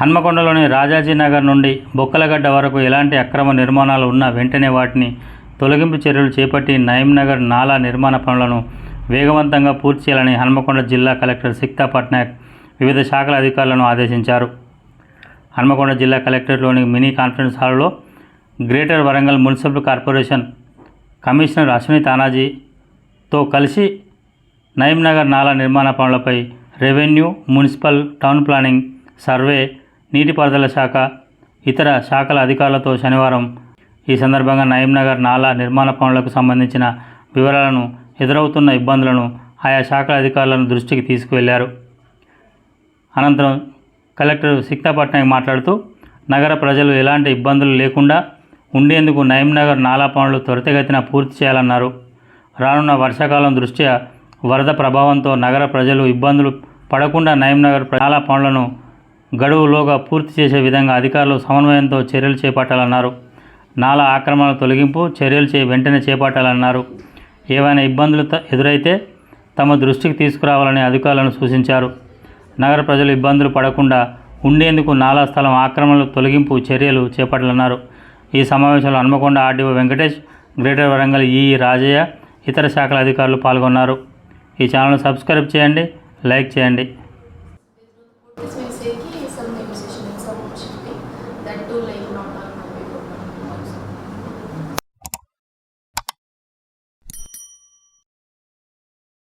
హన్మకొండలోని రాజాజీ నగర్ నుండి బొక్కలగడ్డ వరకు ఎలాంటి అక్రమ నిర్మాణాలు ఉన్నా వెంటనే వాటిని తొలగింపు చర్యలు చేపట్టి నయం నగర్ నాలా నిర్మాణ పనులను వేగవంతంగా పూర్తి చేయాలని హన్మకొండ జిల్లా కలెక్టర్ సిక్తా పట్నాయక్ వివిధ శాఖల అధికారులను ఆదేశించారు. హన్మకొండ జిల్లా కలెక్టరేట్లోని మినీ కాన్ఫరెన్స్ హాల్లో greater Warangal municipal corporation commissioner Ashwini తానాజీతో కలిసి నయం నగర్ నాలా నిర్మాణ పనులపై revenue municipal town planning survey నీటిపారుదల శాఖ ఇతర శాఖల అధికారులతో శనివారం ఈ సందర్భంగా నయం నగర్ నాలా నిర్మాణ పనులకు సంబంధించిన వివరాలను ఎదురవుతున్న ఇబ్బందులను ఆయా శాఖల అధికారులను దృష్టికి తీసుకువెళ్ళారు. అనంతరం కలెక్టర్ సిక్తా పట్నాయక్ మాట్లాడుతూ నగర ప్రజలు ఎలాంటి ఇబ్బందులు లేకుండా ఉండేందుకు నయం నగర్ నాలా పనులు త్వరితగతిన పూర్తి చేయాలన్నారు. రానున్న వర్షాకాలం దృష్ట్యా వరద ప్రభావంతో నగర ప్రజలు ఇబ్బందులు పడకుండా నయం నగర్ నాలా పనులను గడువులోగా పూర్తి చేసే విధంగా అధికారులు సమన్వయంతో చర్యలు చేపట్టాలన్నారు. నాలా ఆక్రమణ తొలగింపు చర్యలు చే వెంటనే చేపట్టాలన్నారు. ఏవైనా ఇబ్బందులు త- ఎదురైతే తమ దృష్టికి తీసుకురావాలని అధికారులను సూచించారు. నగర ప్రజలు ఇబ్బందులు పడకుండా ఉండేందుకు నాలా స్థలం ఆక్రమణలు తొలగింపు చర్యలు చేపట్టాలన్నారు. ఈ సమావేశంలో హన్మకొండ ఆర్డీఓ వెంకటేష్ గ్రేటర్ వరంగల్ ఈ రాజయ్య ఇతర శాఖల అధికారులు పాల్గొన్నారు. ఈ ఛానల్ను సబ్స్క్రైబ్ చేయండి లైక్ చేయండి. some there is a negotiation and some shifting that too like not